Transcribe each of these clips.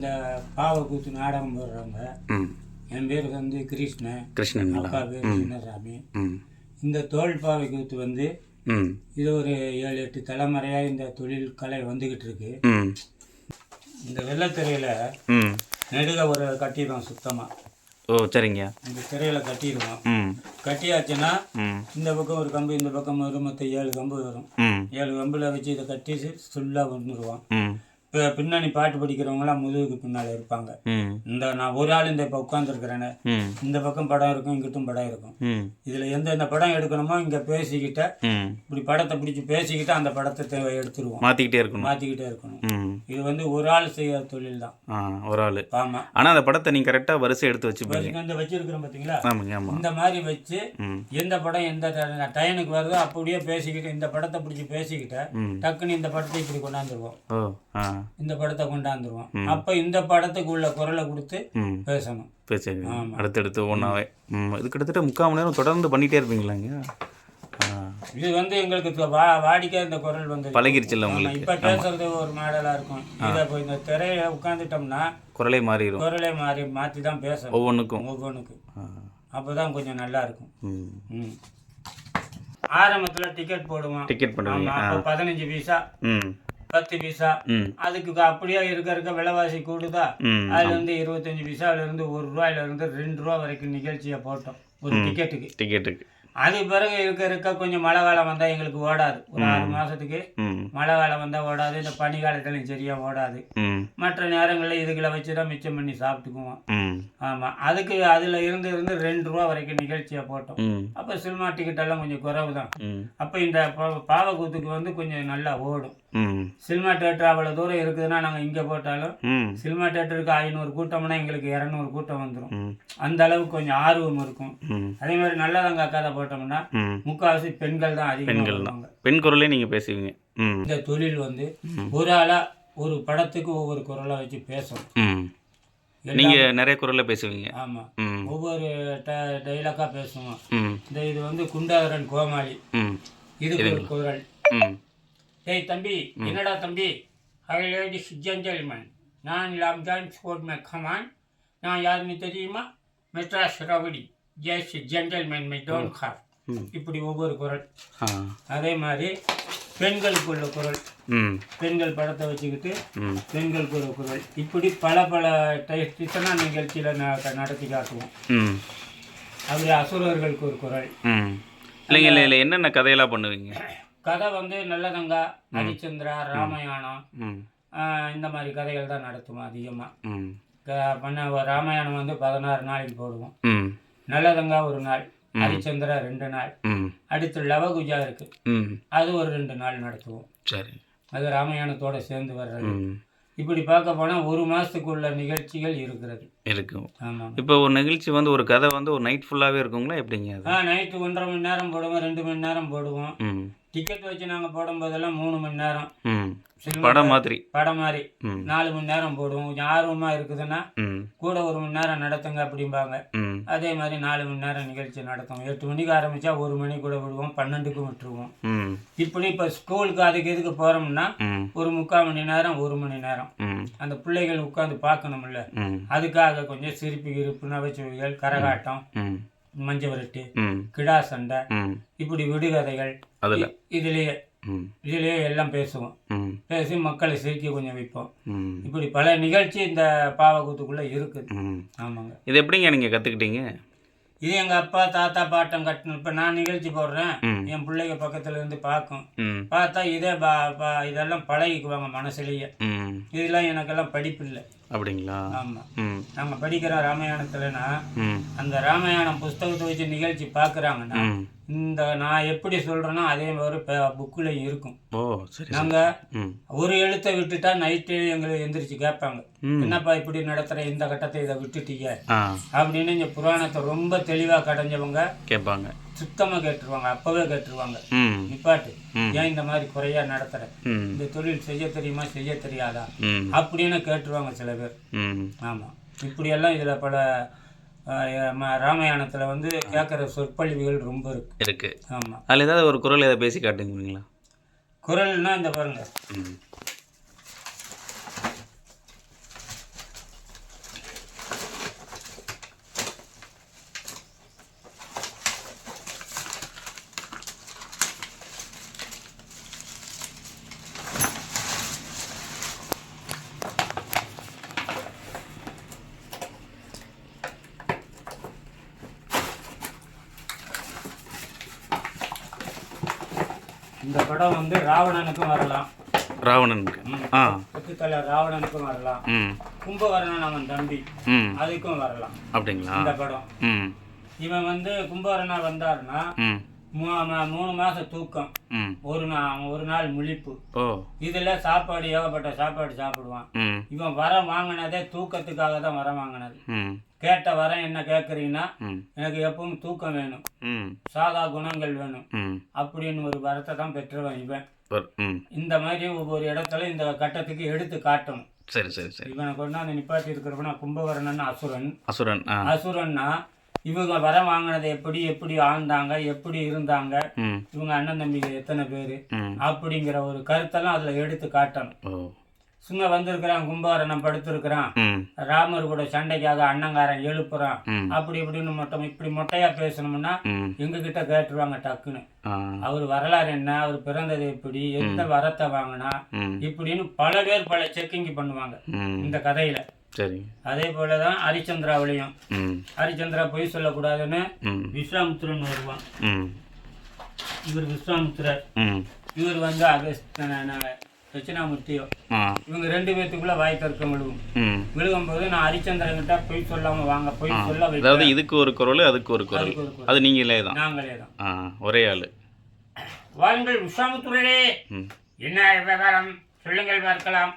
இந்த பாவக்கூத்து நாடகம் போடுறவங்க என் பேர் வந்து கிருஷ்ணன். கிருஷ்ணனுங்களா அப்பா பேர் சின்னசாமி. இந்த தோல் பாவை கூத்து வந்து இது ஒரு ஏழு எட்டு தலைமுறையாக இந்த தொழில் கலை வந்துக்கிட்டு இருக்கு. இந்த வெள்ளத்திரையில் நெடுக ஒரு கட்டிடுவோம் சுத்தமாக ஓ சரிங்க. இந்த திரையில் கட்டிடுவோம். கட்டியாச்சுன்னா இந்த பக்கம் ஒரு கம்பு இந்த பக்கம் ஒரு மொத்தம் ஏழு கம்பு வரும். ஏழு கம்பில் வச்சு இதை கட்டி ஃபுல்லாக வந்துடுவோம் இப்போ பின்னணி பாட்டு படிக்கிறவங்களாம் முதுகுக்கு பின்னால் இருப்பாங்க. இந்த நான் ஒரு ஆள் இந்த இப்போ உட்காந்துருக்கிறேனே ம். இந்த பக்கம் படம் இருக்கும் இங்கிட்டும் படம் இருக்கும். இதில் எந்தெந்த படம் எடுக்கணுமோ இங்கே பேசிக்கிட்ட இப்படி படத்தை பிடிச்சி பேசிக்கிட்டு அந்த படத்தை எடுத்துருவோம். மாற்றிக்கிட்டே இருக்கணும். மாற்றிக்கிட்டே இருக்கணும். இது வந்து ஒரு ஆள் செய்கிற தொழில் தான் ஒரு ஆள். ஆமாம் ஆனால் அந்த படத்தை நீங்கள் கரெக்டாக வரிசை எடுத்து வச்சுப்பீங்க. இந்த வச்சிருக்கிறோம் பார்த்தீங்களா ஆமாங்க ஆமாம் இந்த மாதிரி வச்சு எந்த படம் எந்த டைனுக்கு வருதோ அப்படியே பேசிக்கிட்டு இந்த படத்தை பிடிச்சி பேசிக்கிட்ட டக்குன்னு இந்த படத்தை இப்படி கொண்டாந்துருவோம். இந்த படத்தை கொண்டாந்துருவோம். அப்போ இந்த படத்துக்கு உள்ள குரலை கொடுத்து பேசணும். சரி அடுத்தடுத்து ஒன்றாவே இது கிட்டத்தட்ட முக்கால் மணி நேரம் தொடர்ந்து பண்ணிகிட்டே இருப்பீங்களாங்க? இது வந்து எங்களுக்கு வா வாடிக்கை இந்த குரல் வந்து பழகிருச்சுல்ல உங்களுக்கு? இப்ப பேசுறது ஒரு மாடலா இருக்கும். இதை இப்போ இந்த திரையில உட்காந்துட்டோம்னா குரலே மாறிடும் குரலே மாறி மாற்றி தான் பேசணும். ஒவ்வொன்றுக்கும் ஒவ்வொன்றுக்கு ஆ. அப்பதான் கொஞ்சம் நல்லா இருக்கும். ஆரம்பத்துல டிக்கெட் போடுவோம். டிக்கெட் அப்போ பதினஞ்சு பைசா. ம். பத்து பைசா. அதுக்கு அப்படியே இருக்க இருக்க விலைவாசி கூடுதா? அதுல இருந்து இருபத்தஞ்சு பைசால இருந்து ஒரு ரூபாயில இருந்து ரெண்டு ரூபா வரைக்கும் நிகழ்ச்சியை போட்டோம். ஒரு டிக்கெட்டுக்கு டிக்கெட்டுக்கு அது பிறகு இருக்க இருக்க கொஞ்சம் மழை காலம் வந்தா எங்களுக்கு ஓடாது. ஒரு ஆறு மாசத்துக்கு ம். மழை காலம் வந்தா ஓடாது. இந்த பனி காலத்துலையும் சரியா ஓடாது. மற்ற நேரங்களில் இதுகளை வச்சு தான் மிச்சம் பண்ணி சாப்பிட்டுக்குவோம். ஆமாம் அதுக்கு அதில் இருந்து இருந்து ரெண்டு ரூபா வரைக்கும் நிகழ்ச்சியை போட்டோம். அப்போ சினிமா டிக்கெட் எல்லாம் கொஞ்சம் குறைவு தான் அப்போ இந்த பா- பாவக்கூத்துக்கு வந்து கொஞ்சம் நல்லா ஓடும். சினிமா தேட்டர் அவ்வளோ தூரம் இருக்குதுன்னா நாங்கள் இங்கே போட்டாலும் சினிமா தேட்டருக்கு ஐநூறு கூட்டம்னா எங்களுக்கு இரநூறு கூட்டம் வந்துடும் அந்த அளவுக்கு கொஞ்சம் ஆர்வம் இருக்கும். அதே மாதிரி நல்லதங்க கதை போட்டோம்னா ம். முக்கால்வாசி பெண்கள் தான் அதிகமாக பெண்கள் தான். பெண் குரலே நீங்கள் பேசுவீங்க. இந்த தொழில் வந்து ஒரு ஆளாக ஒரு படத்துக்கு ஒவ்வொரு குரலை வச்சு பேசணும் ம். நீங்கள் நிறைய குரலில் பேசுவீங்க. ஆமாம் ம். ஒவ்வொரு டைலாக்காக பேசுவோம். இந்த இது வந்து குண்டாதரன் கோமாளி. இதுக்கு ஒரு குரல். டேய் தம்பி என்னடா தம்பி? ஹை லேடிஸ் ஜென்டல்மேன் நான் லாம்ஜான் ஸ்போர்ட் மே கமான் நான் யாருன்னு தெரியுமா? மெட்ராஸ் ரவுடி. ஜெஸ் ஜென்டல்மேன் மை டோன் ம். இப்படி ஒவ்வொரு குரல். அதே மாதிரி பெண்களுக்குள்ள குரல். ம். பெண்கள் படத்தை வச்சுக்கிட்டு பெண்களுக்கு ஒரு குரல். இப்படி பல பல டிசனா நிகழ்ச்சியில் நடத்தி காட்டுவோம். அப்படி அசுரர்களுக்கு ஒரு குரல். இல்லைங்க இல்லை இல்லை என்னென்ன கதையெல்லாம் பண்ணுவீங்க? கதை வந்து நல்லதங்கா ஹரிச்சந்திரா ராமாயணம். இந்த மாதிரி கதைகள் தான் நடத்துவோம் அதிகமாக பண்ண ராமாயணம் வந்து பதினாறு நாளைக்கு போடுவோம். நல்லதங்கா ஒரு நாள் ஹரிச்சந்திரா ரெண்டு நாள் அடுத்து லவகுஜா இருக்கு. அது ஒரு ரெண்டு நாள் நடத்துவோம். சரி. அது ராமாயணத்தோட சேர்ந்து வர்றது. இப்படி பார்க்க போனால் ஒரு மாதத்துக்குள்ள நிகழ்ச்சிகள் இருக்கிறது. இருக்கும். ஆமாம் இப்போ ஒரு நிகழ்ச்சி வந்து ஒரு கதை வந்து ஒரு நைட் ஃபுல்லாகவே இருக்குங்களா? எப்படிங்க ஆ நைட்டு ஒன்றரை மணி நேரம் போடுவோம் ரெண்டு மணி நேரம் போடுவோம். டிக்கெட் வச்சு நாங்கள் போடும்போதெல்லாம் மூணு மணி நேரம். படம் மாதிரி. படம் மாதிரி. நாலு மணி நேரம் போடுவோம். கொஞ்சம் ஆர்வமாக இருக்குதுன்னா கூட ஒரு மணி நேரம் நடத்துங்க அப்படிம்பாங்க. அதே மாதிரி நாலு மணி நேரம் நிகழ்ச்சி நடத்துவோம். எட்டு மணிக்கு ஆரம்பித்தா ஒரு மணி கூட விடுவோம். பன்னெண்டுக்கு விட்டுருவோம். இப்படி இப்போ ஸ்கூலுக்கு அதுக்கு இதுக்கு போகிறோம்னா ஒரு முக்கால் மணி நேரம் ஒரு மணி நேரம். அந்த பிள்ளைகள் உட்காந்து பார்க்கணும்ல. அதுக்காக கொஞ்சம் சிரிப்பு கிருப்பு நகைச்சுவைகள் கரகாட்டம். மஞ்ச விரட்டு கிடா சண்டை இப்படி விடுகதைகள் அதில். இதுலயே இதுலயே எல்லாம் பேசுவோம். பேசி மக்களை சிரிக்க கொஞ்சம் வைப்போம். இப்படி பல நிகழ்ச்சி இந்த பாவக்கூத்துக்குள்ள இருக்குது. ஆமாங்க. இது எப்படிங்க நீங்கள் கற்றுக்கிட்டீங்க இது எங்க அப்பா தாத்தா பாட்டம் கட்டணும் இப்ப நான் நிகழ்ச்சி போடுறேன். என் பிள்ளைங்க பக்கத்துல இருந்து பார்க்கும். பார்த்தா இதே இதெல்லாம் பழகிக்குவாங்க மனசுலயே. இதெல்லாம் எனக்கெல்லாம் படிப்பு இல்லை அப்படிங்களா? ஆமா. ம். நாங்க படிக்கிறோம் ராமாயணத்துலனா அந்த ராமாயணம் புஸ்தகத்தை வச்சு நிகழ்ச்சி பார்க்குறாங்கன்னா ம். இந்த நான் எப்படி சொல்றேனோ அதே மாதிரி புக்கில் இருக்கும். ஓ சரி ஒரு எழுத்தை விட்டுட்டா நைட்டு எங்களை எந்திரிச்சு கேட்பாங்க. என்னப்பா இப்படி நடத்துற இந்த கட்டத்தை இதை விட்டுட்டீங்க? அப்படின்னு இந்த புராணத்தை ரொம்ப தெளிவா கடைஞ்சவங்க கேட்பாங்க. சுத்தமா கேட்டுருவாங்க அப்பவே கேட்டுருவாங்க. ம். நிப்பாட்டு. ஏன் இந்த மாதிரி குறையா நடத்துற? இந்த தொழில் செய்ய தெரியுமா செய்ய தெரியாதா? அப்படின்னு கேட்டுருவாங்க சில பேர். ம். ஆமா. இப்படியெல்லாம் இதுல பல ராமாயணத்துல வந்து கேட்குற சொற்பொழிவுகள் ரொம்ப இருக்கு. இருக்கு. ஆமா. அதில் ஏதாவது ஒரு குரல் எதை பேசி காட்டுங்களா குரல்னா இந்த பாருங்க. இந்த படம் வந்து ராவணனுக்கும் வரலாம். ராவணனுக்கு. ஆ. பக்கத்தில் ராவணனுக்கும் வரலாம். ம். கும்பகர்ணன் அவன் தம்பி. ம். அதுக்கும் வரலாம். அப்படிங்களா? இந்த படம். ம். இவன் வந்து கும்பகர்ணா வந்தாருன்னா மூணு மாசம் தூக்கம். ஒரு நாள் ஒரு நாள் முழிப்பு. இதுல சாப்பாடு ஏகப்பட்ட சாப்பாடு சாப்பிடுவான். இவன் வர வாங்கினதே தூக்கத்துக்காக தான் வர வாங்கினது. கேட்ட வரம் என்ன கேட்குறீங்கன்னா எனக்கு எப்பவும் தூக்கம் வேணும். சாதா குணங்கள் வேணும். அப்படின்னு ஒரு வரத்தை தான் பெற்றவன் இவன். இந்த மாதிரி ஒவ்வொரு இடத்துல இந்த கட்டத்துக்கு எடுத்து காட்டணும். சரி சரி சரி. இவனை கொண்டாந்து நிப்பாட்டி இருக்கிறவனா கும்பகர்ணன் அசுரன். அசுரன் அசுரன்னா இவங்க வர வாங்கினதை எப்படி எப்படி ஆழ்ந்தாங்க எப்படி இருந்தாங்க இவங்க அண்ணன் தம்பிங்க எத்தனை பேர் அப்படிங்கிற ஒரு கருத்தெல்லாம் அதில் எடுத்து காட்டணும். சும்மா வந்திருக்கிறான் கும்பகரணம் படுத்திருக்கிறான். ராமர் கூட சண்டைக்காக அண்ணங்காரன் எழுப்புறான். அப்படி இப்படின்னு மொத்தம் இப்படி மொட்டையா பேசணும்னா எங்க கிட்ட கேட்டுருவாங்க டக்குன்னு. அவர் வரலாறு என்ன? அவர் பிறந்தது எப்படி? எந்த வரத்தை வாங்கினா? இப்படின்னு பல பேர் பல செக்கிங் பண்ணுவாங்க இந்த கதையில. சரி. அதே போலதான் ஹரிச்சந்திராவிலையும். ஹரிச்சந்திரா பொய் சொல்லக்கூடாதுன்னு விஸ்வாமித்திரன் வருவான். இவர் விஸ்வாமித்திரர். இவர் வந்து அகஸ்தன தட்சிணாமூர்த்தியோ. இவங்க ரெண்டு பேத்துக்குள்ள வாய் தர்க்கம் விழுவும் ம். விழுகும் போது நான் ஹரிச்சந்திரன் கிட்ட பொய் சொல்லாம வாங்க பொய் சொல்ல அதாவது இதுக்கு ஒரு குரல் அதுக்கு ஒரு குரல். அது நீங்களே தான். நாங்களே தான். ஒரே ஆள். வாருங்கள் விஸ்வாமித்துரரே. ம். என்ன விவகாரம்? சொல்லுங்கள் பார்க்கலாம்.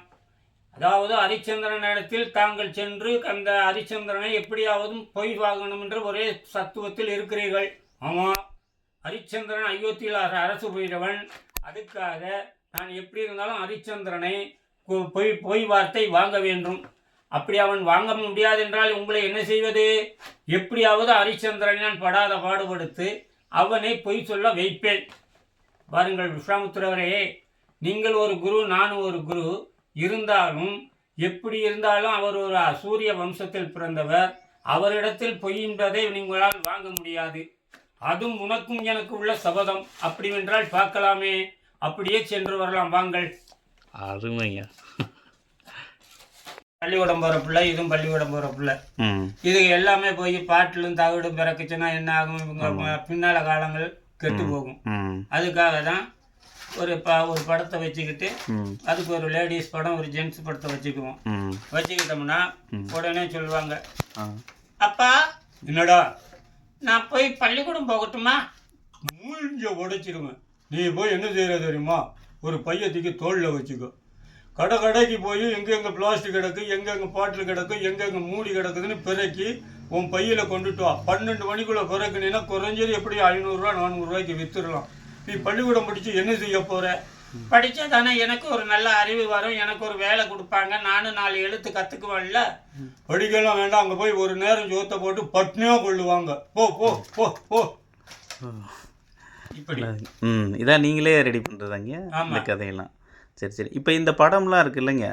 அதாவது ஹரிச்சந்திரன் இடத்தில் தாங்கள் சென்று அந்த ஹரிச்சந்திரனை எப்படியாவது பொய் வாங்கணும் என்று ஒரே சத்துவத்தில் இருக்கிறீர்கள். ஆமாம் ஹரிச்சந்திரன் அயோத்தியில் அர- அரசு போயிடவன் அதுக்காக நான் எப்படி இருந்தாலும் ஹரிச்சந்திரனை பொ- பொய் பொய் வார்த்தை வாங்க வேண்டும். அப்படி அவன் வாங்க முடியாது என்றால் உங்களை என்ன செய்வது? எப்படியாவது ஹரிச்சந்திரனை நான் படாத பாடுபடுத்து அவனை பொய் சொல்ல வைப்பேன். வாருங்கள் விஸ்வாமுத்திரவரே நீங்கள் ஒரு குரு நானும் ஒரு குரு இருந்தாலும் எப்படி இருந்தாலும் அவர் ஒரு சூரிய வம்சத்தில் பிறந்தவர். அவரிடத்தில் பொய் என்பதை நீங்களால் வாங்க முடியாது. அதுவும் உனக்கும் எனக்கு உள்ள சபதம். அப்படி என்றால் பார்க்கலாமே. அப்படியே சென்று வரலாம். வாங்கள். அருமையா பள்ளிக்கூடம் போகிற பிள்ளை இதுவும் பள்ளிக்கூடம் போகிற பிள்ளை. இது எல்லாமே போய் பாட்டிலும் தவிடும் பிறக்குச்சுன்னா என்ன ஆகும்? இவங்க பின்னால காலங்கள் கெட்டு போகும். அதுக்காக தான் ஒரு ப ஒரு படத்தை வச்சுக்கிட்டு அதுக்கு ஒரு லேடிஸ் படம் ஒரு ஜென்ட்ஸ் படத்தை வச்சுக்குவோம். வச்சுக்கிட்டோம்னா உடனே சொல்லுவாங்க அப்பா என்னடா? நான் போய் பள்ளிக்கூடம் போகட்டுமா? மூஞ்ச உடைச்சிருவேன் நீ போய் என்ன செய்யற தெரியுமா? ஒரு பையத்துக்கு தோளில் வச்சுக்கோ. கடை கடைக்கு போய் எங்கெங்கே பிளாஸ்டிக் கிடக்கு எங்கெங்கே பாட்டில் கிடக்கு எங்கெங்கே மூடி கிடக்குதுன்னு பிறக்கி உன் பையில் கொண்டுட்டு வா. பன்னெண்டு மணிக்குள்ளே பிறக்குனீன்னா குறைஞ்சது எப்படி ஐநூறுரூவா நானூறுரூவாய்க்கு விற்றுடலாம் நீ பள்ளிக்கூடம் படித்து என்ன செய்ய போகிற படித்தா தானே எனக்கு ஒரு நல்ல அறிவு வரும். எனக்கு ஒரு வேலை கொடுப்பாங்க. நானும் நாலு எழுத்து கற்றுக்குவேன்ல படிக்கலாம் வேண்டாம். அங்கே போய் ஒரு நேரம் ஜோத்தை போட்டு பட்னியாக கொள்ளுவாங்க. போ போ போ போ. ம் இதான் நீங்களே ரெடி பண்ணுறதாங்க. இந்த கதையெல்லாம். சரி சரி. இப்போ இந்த படம்லாம் இருக்கு இல்லைங்க?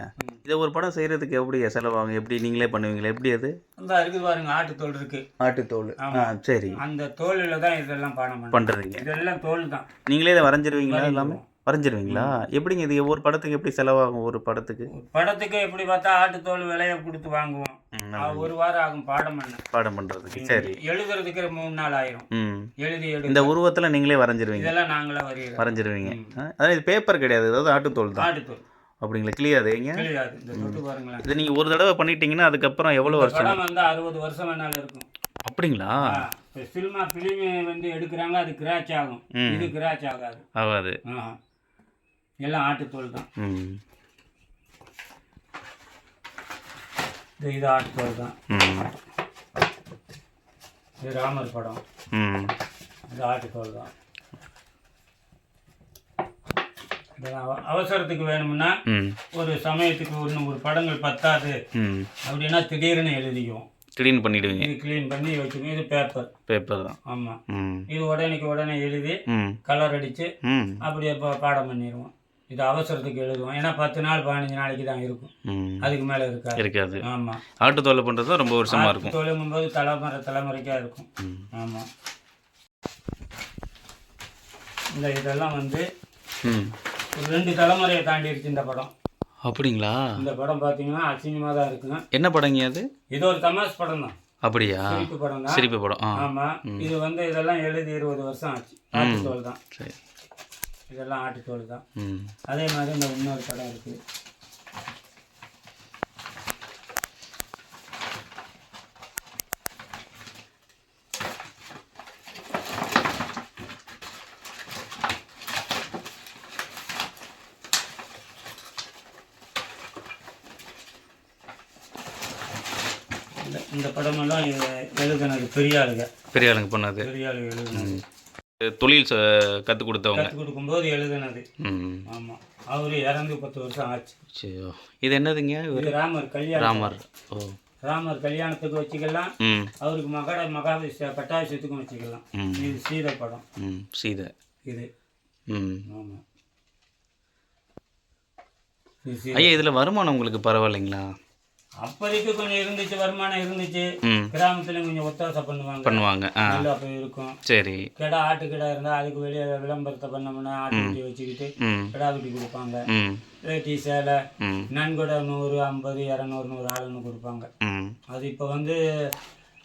இதை ஒரு படம் செய்கிறதுக்கு எப்படி செலவாகும்? எப்படி நீங்களே பண்ணுவீங்களா? எப்படி அது? இந்த இருக்குது பாருங்க ஆட்டுத்தோல் இருக்கு. ஆட்டுத்தோல். ஆ சரி. அந்த தோலில் தான் இதெல்லாம் பாடம் பண்ணணும் பண்ணுறதுங்க இதெல்லாம் தோல் தான். நீங்களே இதை வரைஞ்சிருவீங்களா எல்லாமே? வரைஞ்சிருவீங்களா? எப்படிங்க இது? ஒரு படத்துக்கு எப்படி செலவாகும் ஒரு படத்துக்கு? படத்துக்கு எப்படி பார்த்தா ஆட்டுத்தோல் விலையை கொடுத்து வாங்குவோம். ஒரு வாரம் ஆகும் பாடம் பண்ண. பாடம் பண்ணுறதுக்கு சரி. எழுதுறதுக்கு மூணு நாள் ஆயிரும். எழுதி இந்த உருவத்தில் நீங்களே வரைஞ்சிருவீங்க. இதெல்லாம் நாங்களே வரைகிறோம் வரைஞ்சிருவீங்க. அதாவது இது பேப்பர் கிடையாது. அதாவது ஆட்டுத்தோல் தான். ஆட்டுத்தோல். அப்படிங்களா? கிளியாது ஏங்க? இதை. நீங்கள் ஒரு தடவை பண்ணிட்டீங்கன்னா அதுக்கப்புறம் எவ்வளோ வருஷம்? வந்து அறுபது வருஷம் வேணாலும் இருக்கும். அப்படிங்களா? சினிமா ஃபிலிம் வந்து எடுக்கிறாங்க அது கிராச் ஆகும். இது கிராச் ஆகாது. ஆகாது. எல்லாம் ஆட்டுத்தோல் தான். இது இது ஆட்டுத்தோல் தான். இது ராமர் படம். இது ஆட்டுத்தோல் தான். அவசரத்துக்கு வேணும்னா ஒரு சமயத்துக்கு ஒன்று ஒரு படங்கள் பத்தாது. அப்படின்னா திடீர்னு எழுதிக்குவோம். க்ளீன் பண்ணிடுவீங்க. இது க்ளீன் பண்ணி வச்சுக்கோங்க இது பேப்பர் பேப்பர் தான். ஆமாம் இது உடனேக்கு உடனே எழுதி கலர் அடித்து அப்படியே பாடம் பண்ணிடுவோம். இது அவசரத்துக்கு எழுதுவோம். ஏன்னா பத்து நாள் பதினஞ்சு நாளைக்கு தான் இருக்கும். அதுக்கு மேலே இருக்காது. இருக்காது. ஆமாம் ஆட்டுத்தோலை பண்ணுறது ரொம்ப வருஷமாக இருக்கும். தொழுங்கும் போது தலைமுறை தலைமுறைக்காக இருக்கும். ஆமாம் இந்த இதெல்லாம் வந்து ஒரு ரெண்டு தலைமுறையை தாண்டிடுச்சு இந்த படம். அப்படிங்களா? இந்த படம் பார்த்தீங்கன்னா அசிங்கமாக தான் இருக்குங்க. என்ன படங்க அது? இது ஒரு தமாஷ் படம் தான். அப்படியா? சிரிப்பு படம் தான். சிரிப்பு படம். ஆமாம் இது வந்து இதெல்லாம் எழுதி இருபது வருஷம் ஆச்சு. ஆட்டுத்தோல் தான். சரி. இதெல்லாம் ஆட்டுத்தோல் தான். அதே மாதிரி இந்த இன்னொரு படம் இருக்குது இந்த- படமெல்லாம் எழுதுனது பெரிய ஆளுங்க பெரிய ஆளுங்க பண்ணது பெரிய ஆளுங்க எழுதுனது தொழில் கற்றுக் கொடுத்தவங்க. கற்றுக் கொடுக்கும்போது எழுதுனது. ஆமாம் அவரு இறந்து பத்து வருஷம் ஆச்சு. சரி இது என்னதுங்க? இது ராமர் கல்யாணம் ராமர். ஓ. ராமர் கல்யாணத்துக்கு வச்சுக்கலாம். அவருக்கு மகட மகாபிஷ பட்டாபிஷத்துக்கும் வச்சுக்கலாம். இது சீதை படம். சீதை. இது. ஆமாம். ஐயா இதில் வருமானம் உங்களுக்கு பரவாயில்லைங்களா? அப்போதைக்கு கொஞ்சம் இருந்துச்சு வருமானம் இருந்துச்சு. கிராமத்துல கொஞ்சம் ஒத்தாசை பண்ணுவாங்க. பண்ணுவாங்க நல்லா போய் இருக்கும். சரி. கிடா ஆட்டு கிடா இருந்தால் அதுக்கு வெளியே விளம்பரத்தை பண்ணோம்னா ஆட்டு குட்டி வச்சுக்கிட்டு கிடா குட்டி கொடுப்பாங்க. வேட்டி சேலை நன்கொடை நூறு ஐம்பது இரநூறு நூறு ஆளுன்னு கொடுப்பாங்க. அது இப்போ வந்து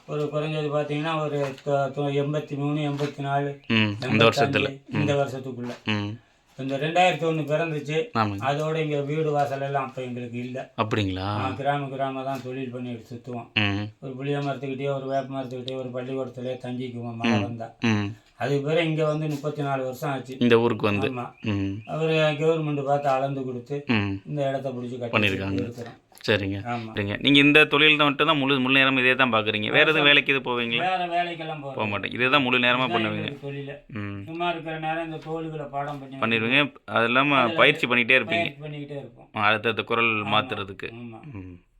ஒரு குறைஞ்சது பார்த்தீங்கன்னா ஒரு எண்பத்தி மூணு எண்பத்தி நாலு இந்த வருஷத்தில். இந்த வருஷத்துக்குள்ள. இந்த ரெண்டாயிரத்தி ஒன்று பிறந்துச்சு. அதோட இங்கே வீடு வாசல் எல்லாம் அப்போ எங்களுக்கு இல்லை. அப்படிங்களா? கிராம கிராம தான் தொழில் பண்ணி சுற்றுவோம் ஒரு புளிய மரத்துக்கிட்டே ஒரு வேப்ப மரத்துக்கிட்டே ஒரு பள்ளிக்கூடத்துலேயே தங்கிக்குவோம் மழை வந்தா. ம். அதுக்கு பிறகு இங்கே வந்து முப்பத்தி நாலு வருஷம் ஆச்சு. இந்த ஊருக்கு வந்து. அவர் கவர்மெண்ட் பார்த்து அளந்து கொடுத்து இந்த இடத்த பிடிச்சி பண்ணியிருக்காங்க. சரிங்க. சரிங்க. நீங்கள் இந்த தொழில் தான் மட்டும் தான் முழு முழு நேரம் இதே தான் பார்க்குறீங்க வேறு எதுவும் வேலைக்கு இது போவீங்களா? வேற வேலைக்கெல்லாம் போக மாட்டேங்க. இதே தான் முழு நேரமாக பண்ணுவீங்க. தொழில. சும்மா இருக்கிற நேரம் இந்த தோல்களை பாடம் பண்ணி பண்ணிடுவீங்க. அது இல்லாமல் பயிற்சி பண்ணிகிட்டே இருப்பீங்க. பண்ணிக்கிட்டே இருப்போம். அடுத்தடுத்த குரல் மாற்றுறதுக்கு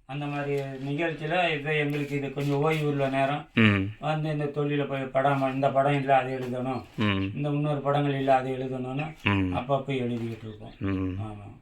அந்த மாதிரி நிகழ்ச்சியில் இது எங்களுக்கு இது கொஞ்சம் ஓய்வு உள்ள நேரம் வந்து இந்த தொழிலை போய் படம் இந்த படம் இல்லை அது எழுதணும். இந்த இன்னொரு படங்கள் இல்லை அது எழுதணும்னு அப்பப்போ எழுதிக்கிட்டு இருக்கோம். ஆமாம்